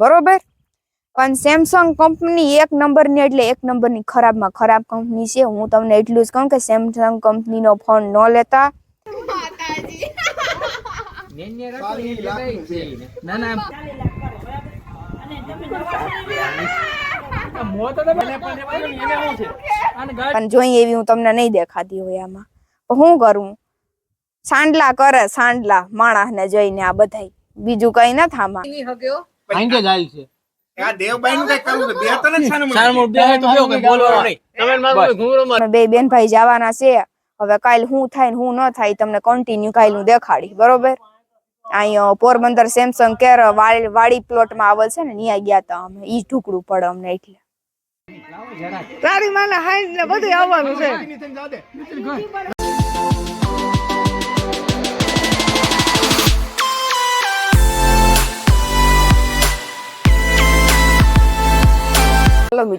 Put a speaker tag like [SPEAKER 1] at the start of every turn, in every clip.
[SPEAKER 1] બરોબર? પણ Samsung company એક નંબરની એટલે એક નંબરની ખરાબમાં ખરાબ કંપની છે. હું તમને એટલું જ કહું કે સેમસંગ કંપનીનો ફોન ન લેતા.
[SPEAKER 2] ના ના
[SPEAKER 1] પણ જોઈ એવી હું તમને નહીં દેખાતી હોય આમાં. હું કરું? સાંડલા કરે, સાંડલા, માણસને જોઈને આ બધાય. બીજું કઈ
[SPEAKER 3] ના નું કઈ નથી છાનું
[SPEAKER 2] ચાર મોઢ બે
[SPEAKER 1] બેન ભાઈ જવાના છે. હવે કાલ હું થાય ને હું ન થાય તમને કન્ટિન્યુ કાલ હું દેખાડી બરોબર અહીંયા પોરબંદર સેમસંગ કેર વાડી પ્લોટમાં આવેલ છે ને ત્યાં ગયા તા અમે. ઈ ઢુકડું પડે અમને એટલે.
[SPEAKER 4] તારી માને હાઈ ને બધું આવવાનું છે.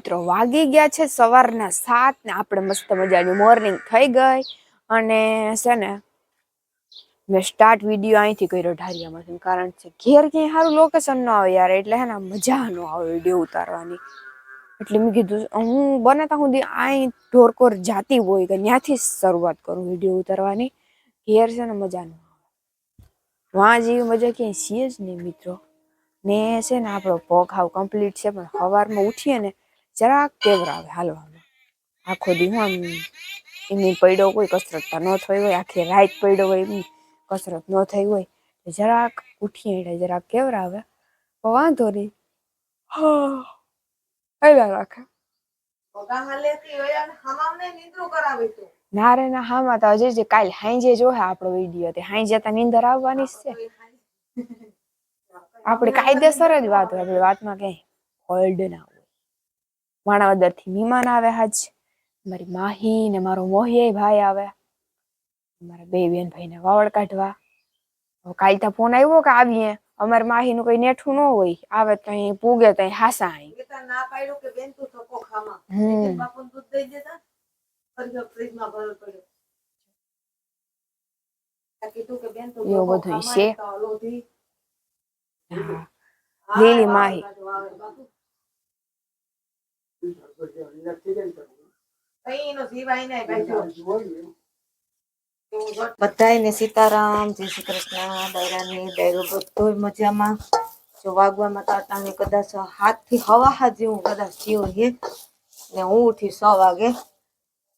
[SPEAKER 1] મિત્રો વાગી ગયા છે સવારના સાત ને આપણે મસ્ત મજાની મોર્નિંગ થઈ ગઈ. અને છે ને, મેં સ્ટાર્ટ વીડિયો અહીંથી કર્યો ઢારિયામાંથી, કારણ છે ઘેર ક્યાંય સારું લોકેશન ન આવે યાર, એટલે હે ને મજા ન આવે વીડિયો ઉતારવાની. એટલે મેં કીધું, હું બને ત્યાં સુધી અહીં ઢોરકોર જાતી હોય કે ત્યાંથી શરૂઆત કરું વીડિયો ઉતારવાની. ઘેર છે ને મજા ન આવે. વાં જેવી મજા ક્યાંય છીએ જ નહીં મિત્રો. ને છે ને આપણો પગ હાવ કમ્પ્લીટ છે, પણ સવારમાં ઉઠીએ ને જરાક કેવર આવે હાલવામાં. આખો દી હું આમ એમની પડ્યો કોઈ કસરત ન થઈ હોય આખી રાત પડ્યો હોય એમની કસરત ન થઈ હોય જરાક ઉઠીએ એટલે જરાક કેવર આવે પણ વાંધો નહીં. હા. આવ્યા રાખે. ના રે ના હામાં તો હજી જે કાલ હાંજે જોહે આપણો વીડિયો તે હાંજે તો નીંદર આવવાની જ છે. આપણે કાયદેસર જ વાત હોય આપણી વાતમાં કઈ હોલ્ડ ના હોય માણાવદરથી મહેમાન આવે હાજ. મારી માહી ને મારો મોહિયા ભાઈ આવે મારા બે બેન ભાઈ ને વાવડ કાઢવા. કાલ તો ફોન આવ્યો કે આવીએ. અમારે માહી નું કઈ નેઠું ન હોય. આવે તો અહીં પૂગે તો અહીં હાસા અહીં. લીલી માહી.
[SPEAKER 4] બાજુ આવે બાપુ. કઈનો જીવ આઈને બેઠો. બધાયને સીતારામ જય શ્રી કૃષ્ણ દૈરાની દૈરો બધોય મજામાં જો વાગવામાં તો અટાણે કદાચ હાથથી હવા હાથ જેવું કદાચ થયો છે ને હું ઉઠી સો વાગે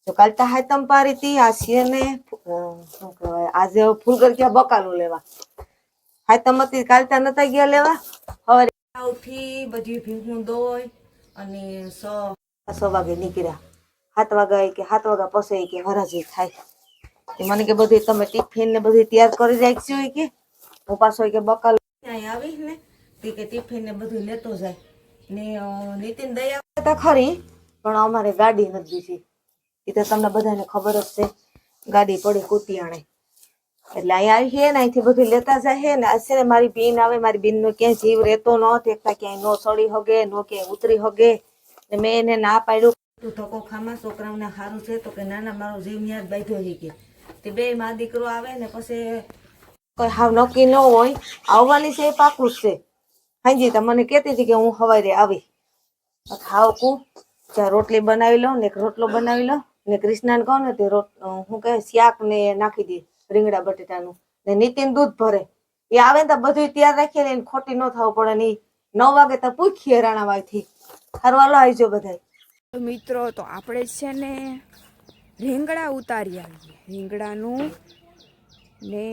[SPEAKER 4] જો કાલ તો હાથમ પારી હતી આ છે ને અ, શું કહેવાય આજે ફૂલગર ગયા બકાલું લેવા હાથમ હતી કાલ તો નતા ગયા લેવા હવે ઉઠી બધી ભીંગું દોય અને સો સો વાગે નીકળ્યા. સાત વાગે કે સાત વાગ્યા પછી કે હરાજી થાય. મને કે બધી તમે ટિફિન ને બધી તૈયાર કરી હોય કે? હું પાછો કે બકાલ અહીંયા આવી ને તે કે ટિફિન ને બધું લેતો જાય. ને નીતિન દયા હતા ખરી પણ અમારે ગાડી નથી દીધી એ તો તમને બધાને ખબર જ છે. ગાડી પડી કુતિયાણે એટલે અહીંયા આવી છે ને, અહીંથી બધું લેતા જાય ને. આ ને મારી બેન આવે, મારી બેન નો ક્યાંય જીવ રહેતો ન એકતા ક્યાંય નો સડી હગે, નો ક્યાંય ઉતરી હગે. મેં એને ના પાડ્યું. તું ધક્કો ખામાં છોકરાઓને સારું છે તો કે ના ના મારો જીવ યાદ બાંધ્યો હી કે. તે બે માં દીકરો આવે ને પછી કોઈ હાવ નક્કી ન હોય. આવવાની છે એ પાકું છે. હાજી, તો મને કહેતી હતી કે હું હવારે આવી. ખાવ કું ત્યાં રોટલી બનાવી લો ને એક રોટલો બનાવી લો ને કૃષ્ણાને કહો ને તે રોટ, હું કહે, શાક ને નાખી દે. રીંગણા બટેટાનું ને નીતિન દૂધ ભરે. એ આવે ને તો બધું તૈયાર રાખીએ ને ખોટી ન થવું પડે ને નવ વાગે તો પૂછીએ રાણાવાયથી હરવાલો આવજો બધાય.
[SPEAKER 1] તો મિત્રો, તો આપણે છે ને રીંગણા ઉતારી આવીએ. રીંગણાનું ને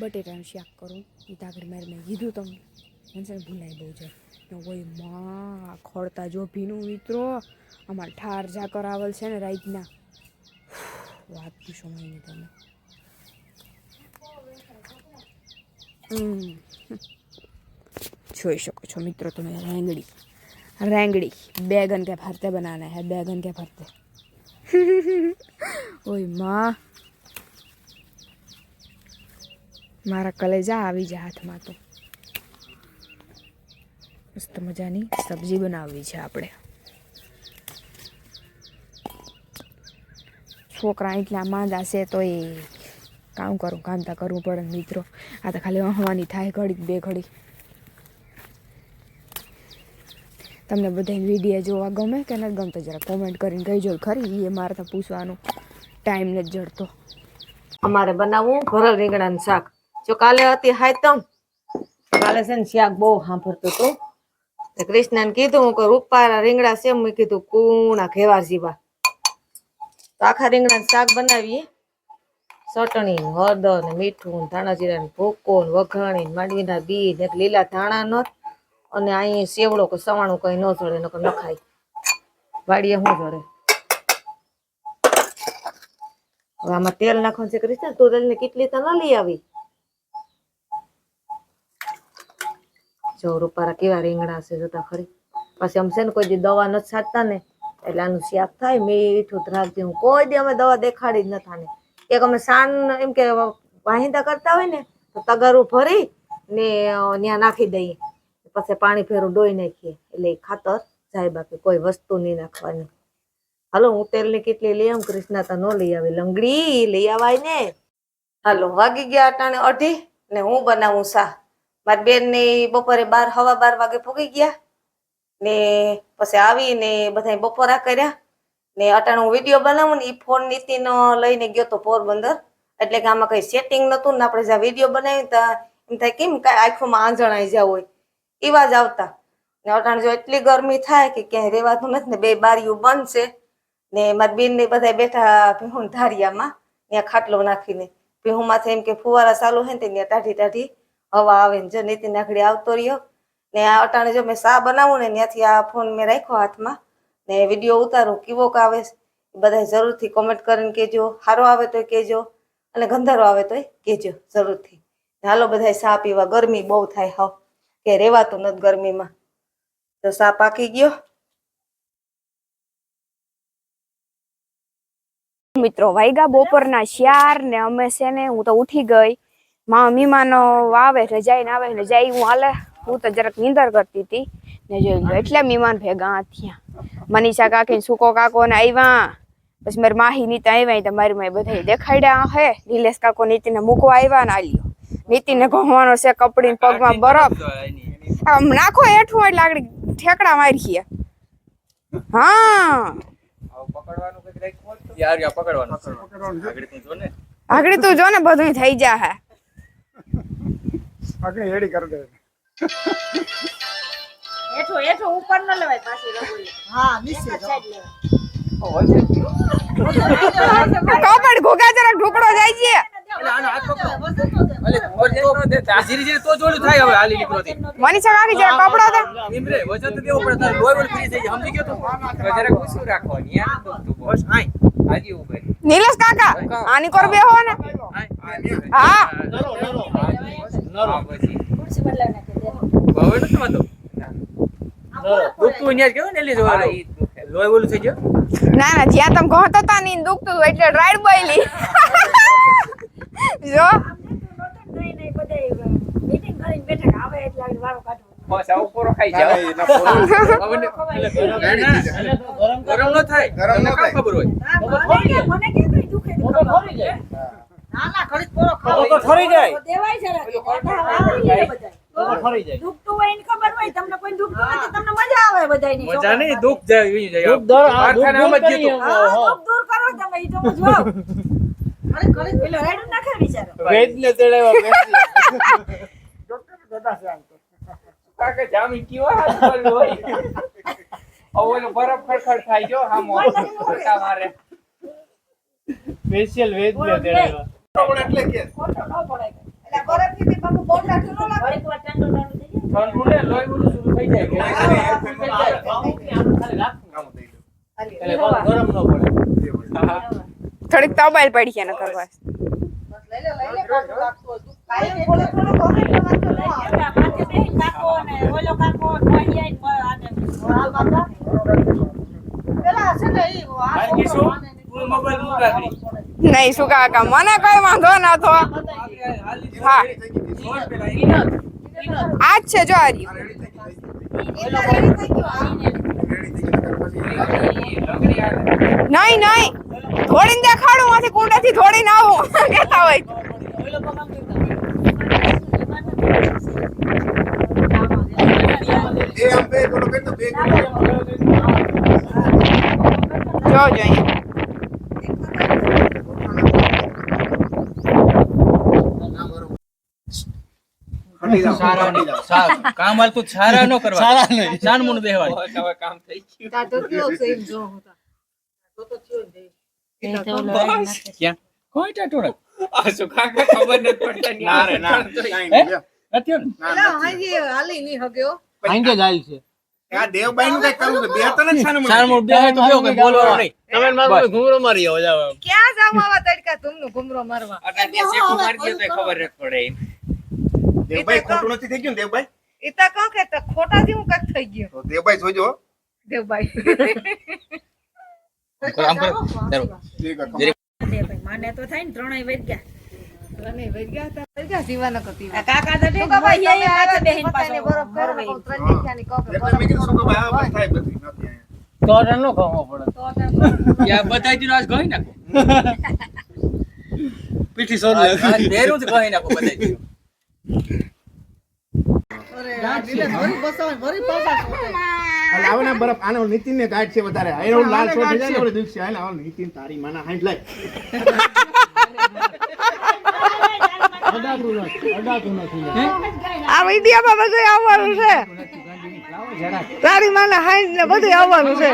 [SPEAKER 1] બટેટાનું શાક કરું. એ તો મારે મેં કીધું તમને. મને ભૂલાઈ બહુ છે ઓયમાં, ખોળતા જો ભીનું મિત્રો, અમારે ઠાર ઝાકર આવેલ છે ને રાતના রাত্রি সময় নিতাম જોઈ શકો છો મિત્રો તમે રેંગડી. રેંગડી. બેગન કે ફરતે બનાના હે, બેગન કે ફરતે. ઓયમાં. મારા કલેજા આવી જાય હાથમાં તો. મસ્ત મજાની સબ્જી બનાવવી છે આપણે. છોકરા એટલા માંદા છે તો એ કામ કરું, કામ તા કરવું પડે મિત્રો. આ તો ખાલી વાહવાની થાય ઘડી બે ઘડી તમને બધા વીડિયો જોવા ગમે કે નથી ગમતો જરા કોમેન્ટ કરીને કહીજો ખરી એ મારે તો પૂછવાનું. ટાઈમ નથી જડતો.
[SPEAKER 4] અમારે બનાવવું ભરલ રીંગણાનું શાક. જો કાલે હતી હાયતમ કાલે છે ને શાક બહુ સાંભળતો હતો. કૃષ્ણને કીધું કે રૂપારા રીંગણા છે, મેં કીધું, કુણા ઘેવાર જીવા. તો આખા રીંગણાનું શાક બનાવીએ. ચટણી, હળદર ને મીઠું ધાણા જીરા ભૂકો વઘાણી માંડવીના બી ને એક લીલા ધાણા નો અને અહીં સેવડો કે સવાણું કઈ ન જડે ન ખાય વાડીએ શું જડે હવે આમાં તેલ નાખવાનું છે કૃષ્ણ તું તેલની કેટલી તો ન લઈ આવી. જો રૂપારા કેવા રીંગણા છે જોતા ખરી. પછી આમ છે ને કોઈ દવા નથી છાંટતા ને એટલે આનું શાક થાય, મીઠું જ રાખજે હું કોઈ દી અમે દવા દેખાડી જ નતા ને એક અમે સાન એમ કે વાહિંદા કરતા હોય ને, તો તગારું ભરી ને ત્યાં નાખી દઈએ. પછી પાણી ફેરું ડોઈ નાખીએ. એટલે એ ખાતર જાય બાકી, કોઈ વસ્તુ નહીં નાખવાની. હાલો, હું તેલની કેટલી લઈ આવું, કૃષ્ણા તો ન લઈ આવી. લંગડી લઈ આવાય ને. હાલો, વાગી ગયા અટાણે અઢી ને હું બનાવું સા મારી બેનની બપોરે બાર, હવા બાર વાગે પૂગી ગયા. ને પછી આવીને બધા બપોરા કર્યા ને અટાણે હું વીડિયો બનાવું ને એ ફોન નીતિનો લઈને ગયો તો પોરબંદર. એટલે કે આમાં કઈ સેટિંગ નતું ને આપણે જ્યાં વીડિયો બનાવી તો એમ થાય કેમ કાંઈ આંખોમાં આંજણાઈ જ્યાં હોય. એવા જ આવતા. ને અટાણે જો એટલી ગરમી થાય કે ક્યાંય રહેવાતું નથી ને બે બારીઓ બંધ છે ને મારી બેન ને બધા બેઠા ભીહું ધારિયામાં ત્યાં ખાટલો નાખીને. ભીહું માથે એમ કે ફુવારા ચાલુ હોય ને ત્યાં ટાઢી ટાઢી હવા આવે ને જો નીતિ નાખડી આવતો રહ્યો ને આ અટાણે જો મેં સા બનાવું ને ત્યાંથી આ ફોન મેં રાખ્યો હાથમાં, ને વીડિયો ઉતારું, કેવો આવે બધા જરૂરથી કોમેન્ટ કરીને કહેજો સારો આવે તો કહેજો, અને ગંધારો આવે તો કહેજો, જરૂરથી. ને હાલો બધા સા પીવા, ગરમી બહુ થાય હાવ, કે રેવાતું નથી ગરમીમાં. તો સા પાકી ગયો?
[SPEAKER 1] મિત્રો, વાયગા બપોરના શિયાર ને અમે છે ને, હું તો ઉઠી ગઈ. મા મીમાનો આવે, રજાઈને આવે રજાઈ હું હાલે. હું તો જરાક નીંદર કરતી હતી. ને જોઈ લો એટલે મહેમાન ભેગા થયા. મનીષા કાકી ને સુકો કાકો ને આવ્યા પછી મારી માહી નીતિ આવ્યા તો મારી માએ બધા દેખાડ્યા હે. નિલેશ કાકો નીતિને મૂકવા આવ્યા ને આલ્યો. નીતિને ઘોવાનો છે કપડીને પગમાં બરફ. આમ નાખો હેઠું એટલે આગળ ઠેકડા મારીએ. હા.
[SPEAKER 2] યાર યાર પકડવાનું આગળ તું જો ને.
[SPEAKER 1] આગળ તું જો ને બધું થઈ જા હે
[SPEAKER 3] આગળ હેડી કરી દે
[SPEAKER 4] હેઠો હેઠો ઉપર ન લેવાય પાછી રગોલી હા નીચે
[SPEAKER 1] કપડ ઘોઘા જરાક ઢોકળો જાય છે.
[SPEAKER 2] તો
[SPEAKER 1] મનીષા કાકી જરાક કપડો દે.
[SPEAKER 2] એમ વજન તો દેવું પડે તારે લોહી ફ્રી થઈ જાય સમજી ગયો તું?
[SPEAKER 5] જરા કુશું રાખો ન્યા ન
[SPEAKER 2] બસ આય.
[SPEAKER 5] હાજી ઉભે
[SPEAKER 1] નીલેશ કાકા આની કોર બેહો ને. હા.
[SPEAKER 5] હા, પછી.
[SPEAKER 2] વાંધો દુખતું કેવું ને એટલે
[SPEAKER 5] હા,
[SPEAKER 2] જો
[SPEAKER 5] ઈ જ દુખે.
[SPEAKER 2] લોહી ઓલું થઈ ગયું?
[SPEAKER 1] ના ના જ્યાં તમે કહો તો ની દુખતું એટલે રાઈડ બોયલી. જો.
[SPEAKER 5] બસ આવું પૂરો ખાઈ જાઓ.
[SPEAKER 2] હવે ને- ના, ગરમ ન થાય.
[SPEAKER 3] ગરમ ન
[SPEAKER 2] ના કાં
[SPEAKER 3] થાય.
[SPEAKER 2] ખબર
[SPEAKER 6] તો ઠરી જાય
[SPEAKER 7] દુખતું હોય ને ખબર હોય તમને કોઈ દુખતું નથી તમને મજા આવે બધાયની
[SPEAKER 2] મજા નહીં દુઃખ જાય જાય
[SPEAKER 6] દુઃખ દર- હા, દુઃખ
[SPEAKER 2] કારખાને જ
[SPEAKER 6] દૂર
[SPEAKER 2] ગયું હતું.
[SPEAKER 6] કરીએ.
[SPEAKER 7] હા, દુઃખ દૂર કરો તમે ઈ તો હું જોઉં. ઘડીક ઘડીક પેલો રેડું નાખે બિચારો.
[SPEAKER 6] વેદને તેડાવ્યા વેદને.
[SPEAKER 5] કાકા જામી કેવા હાથ પર હોય. હવે ઓલો બરફ ખડખડ થાય જો હા મારે.
[SPEAKER 6] સ્પેશિયલ વેદને
[SPEAKER 7] ને.
[SPEAKER 4] એટલે
[SPEAKER 7] ઠંડુ
[SPEAKER 5] ને લોહી શરૂ થઈ જાય.
[SPEAKER 6] ગરમ ન પડે
[SPEAKER 1] થોડીક તબાઈલ પડી છે ને કરવા
[SPEAKER 4] લઈ લે લઈ લે કાઢું લાગતું હોય. કાયમ થોડો થોડો કરે એટલે વાંધો ન આવે.
[SPEAKER 7] એટલે આ માથે બેહીને કાકો ને ઓલો કાકો ને અહીં આવીને મ- આને
[SPEAKER 4] હા, બાપા. પેલા છે ને
[SPEAKER 5] મોબાઈલ.
[SPEAKER 1] નહીં શું કાકા મને કઈ વાંધો નતો હા
[SPEAKER 2] સોળ પેલા ઈ-
[SPEAKER 1] આ જ છે જો આ રહ્યું.
[SPEAKER 3] આ રેડી થઈ ગયું. રેડી થઈ ગયું રેડી થઈ ગયું નકર પછી
[SPEAKER 5] ઈ લંગડી આવે.
[SPEAKER 1] નહીં નહીં થોડીને દેખાડું માંથી કુંડેથી થોડીને આવું કહેતા હોય
[SPEAKER 3] એ બે આમ બે ઓલો કરી દો, બે કરી દો.
[SPEAKER 1] જોજો અહીંયા
[SPEAKER 3] હટી જાઓ, હટી જાઓ.
[SPEAKER 2] સારું. કામ હાલતું છારા ન કરવા.
[SPEAKER 6] સારા નહીં.
[SPEAKER 2] સાનમુન બેહવાય હવે કામ થઈ ગયું.
[SPEAKER 4] તા તો કયો છે જો હું તો. તો થયો જ
[SPEAKER 2] ક્યાં? કોઈ ટાટોળક. આ શું કાકા ખબર નથી પડતા ના
[SPEAKER 3] રે, ના. કાંઈ.
[SPEAKER 2] નથી ને?
[SPEAKER 3] ના,
[SPEAKER 4] અલા, હાલી નહીં હગ્યો.
[SPEAKER 6] આંગે જાય છે.
[SPEAKER 3] આ દેવબાઈનું કંઈક કરવું બે તો નથી છાનું મને.
[SPEAKER 2] સાનમુન તો બેહો, કંઈ બોલવાનું નહીં.
[SPEAKER 6] તમે મારો ઘૂમરો મારી આવો જાવ
[SPEAKER 4] ક્યાં જાવ આવા તડકા? તુમનું ઘુમરો મારવા.
[SPEAKER 2] અટાણ કે શેકું મારી દ્યો તોય ખબર નથી પડે એમ.
[SPEAKER 3] દેવબાઈ ખોટું નથી થઈ ગયું દેવભાઈ?
[SPEAKER 4] એ તો કહો કે તો ખોટા જેવું કંઈક થઈ ગયો.
[SPEAKER 3] દેવભાઈ જોજો.
[SPEAKER 4] દેવભાઈ.
[SPEAKER 2] આમ કરો
[SPEAKER 7] માને તો થાય ને ત્રણેય વઈ ગયા.
[SPEAKER 4] અને વઈ ગયા તા વઈ ગયા જીવાના કતી
[SPEAKER 7] કાકા તો ઠીક હવે એ એ માથે બેહીને પાછો મરવાઈ.
[SPEAKER 3] એટલે મેં કીધું કે ભાઈ આ થાય બધી નથી
[SPEAKER 6] તો અટાણ નો ખાવો પડે.
[SPEAKER 2] યા બધાય દીનો આજ ગઈ નાખો.
[SPEAKER 6] પીઠી સોર
[SPEAKER 2] આજ આજ જ ગઈ નાખો બધાય દીનો.
[SPEAKER 3] હાલ આવો ને બરફ આનો નીતિન ને ગાંઠ છે વધારે. આનો લાલ શોટ થઈ જાય ને દિવસે હાલ આવો નીતિન તારી માના લાય.
[SPEAKER 6] નથી
[SPEAKER 4] આ વિડિયામાં બધું આવવાનું છે. તારી માના હાઈન ને બધું આવવાનું છે.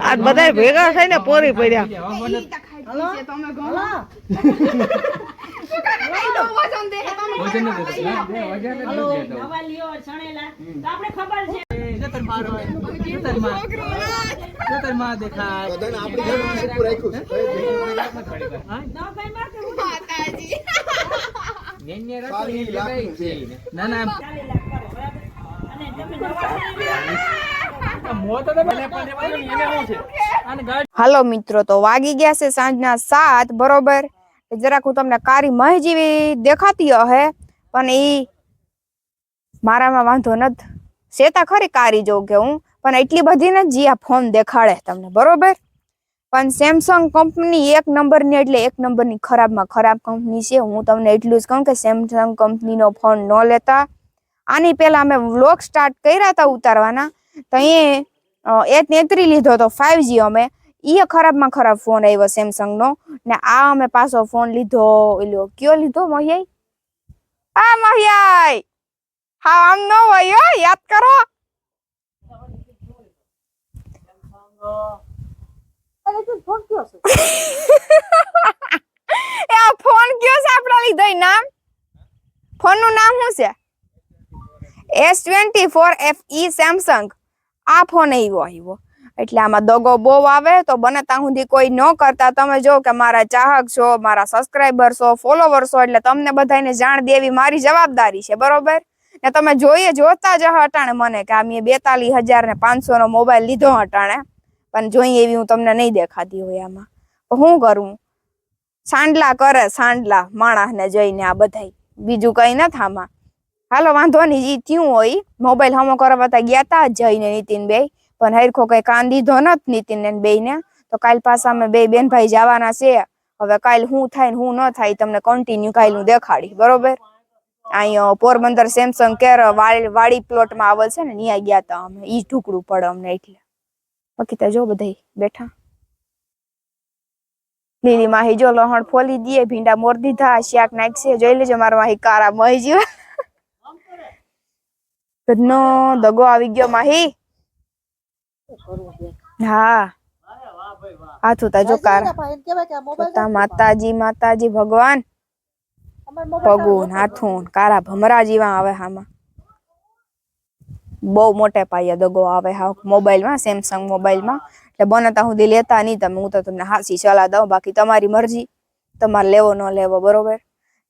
[SPEAKER 4] આ બધા ભેગા થઈને પોરી પડ્યા.
[SPEAKER 7] છે
[SPEAKER 3] બધાને આપણી ઘરમાં સીધું રાખ્યું છે.
[SPEAKER 7] નવભાઈ માં કેવું
[SPEAKER 3] સારી લાગણી છે.
[SPEAKER 2] ના ના
[SPEAKER 1] હાલો મિત્રો તો વાગી ગયા છે સાંજના સાત બરોબર? જરાક હું તમને કારી મહ જેવી દેખાતી હે પણ એ મારામાં વાંધો નથી. શેતા ખરી કારી જોઉં કે હું પણ એટલી બધી નથી જી આ ફોન દેખાડે તમને બરોબર? પણ સેમસંગ કંપની એક નંબરની એટલે એક નંબરની ખરાબમાં ખરાબ કંપની છે. હું તમને એટલું જ કહું કે સેમસંગ કંપનીનો ફોન ન લેતા. આની પહેલા અમે વ્લોગ સ્ટાર્ટ કર્યા હતા ઉતારવાના. તો એ એ નેત્રી લીધો તો ફાઈવ જી અમે. એ ખરાબમાં ખરાબ ફોન આવ્યો સેમસંગ નો ને આ અમે પાછો ફોન લીધો એલો કયો લીધો મહિયાઈ? આ મહિયાઈ! હા આમ ન હોય યાદ કરો. એ આ ફોન કયો છે આપડા લીધો નામ? ફોનનું નામ શું છે? S twenty four F E Samsung આ ફોન આવ્યો આવ્યો. એટલે આમાં દગો બહુ આવે, તો બને ત્યાં સુધી કોઈ ન કરતા. તમે જો કે મારા ચાહક છો, મારા સબસ્ક્રાઈબર છો ફોલોવર છો, એટલે તમને બધાને જાણ દેવી મારી જવાબદારી છે, બરોબર? ને તમે જોઈએ, જોતા જ હટાણે મને કે આ મેં બેતાલીસ હજાર ને પાંચસો નો મોબાઈલ લીધો હટાણે. પણ જોઈએ એવી હું તમને નહીં દેખાતી હોય આમાં. હું કરું? સાંડલા કરે, સાંડલા, માણસને જોઈને આ બધાય. બીજું કઈ નથી આમાં. હાલો, વાંધો નહીં, ઈ થયું હોય. મોબાઈલ હમો કરવા ગયા તા જઈને નીતિન બે પણ હરખો કઈ કાન દીધો નથી નીતિન ને બે ને તો કાલ પાછા અમે બે બેન ભાઈ જવાના છે. હવે કાલ હું થાય ને હું ન થાય તમને કન્ટિન્યુ કાલ હું દેખાડી બરોબર? અહીંયા પોરબંદર સેમસંગ કેર વાડી વાડી પ્લોટમાં આવેલ છે ને ત્યાં ગયા તા અમે. ઈ ઢુકડું પડે અમને એટલે. બાકી તો જો બધા બેઠા. લીલી માહી જો લહણ ફોલી દીએ ભીંડા મોર દીધા, શાક નાખશે, જોઈ લેજો, મારા માહી કારા મહી જીવા. બધનો દગો આવી ગયો, માહી. હા. આ તા જો કાર. જોતા માતાજી માતાજી, ભગવાન. પગું હાથું કારા ભમરા જેવા આવે હામાં. બહુ મોટે પાયે દગો આવે હા, મોબાઈલમાં, સેમસંગ મોબાઈલમાં. એટલે બને ત્યાં સુધી લેતા નહીં તમે, હું તો તમને હાસી સલાહ દઉં, બાકી તમારી મરજી. તમારે લેવો ન લેવો, બરોબર?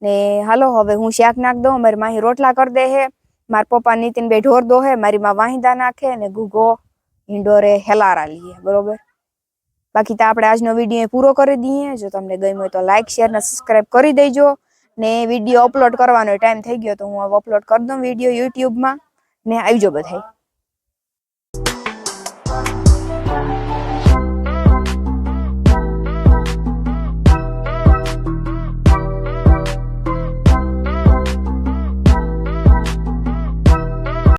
[SPEAKER 1] ને હાલો, હવે હું શાક નાખ દઉં, અમારી માહી રોટલા કરી દે હે. મારા પપ્પા નીતિન બે ઢોર દોહે મારી માં વાહિંદા નાખે ને ગુગો ઈંડોરે હેલારા લઈએ બરોબર? બાકી તો આપણે આજનો વીડિયો પૂરો કરી દઈએ. જો તમને ગમ્યો હોય તો લાઈક શેર ને સબસ્ક્રાઇબ કરી દેજો. ને વીડિયો અપલોડ કરવાનો ટાઈમ થઈ ગયો તો હું હવે અપલોડ કરી દઉં વીડિયો યુટ્યુબમાં ને આવજો બધાય.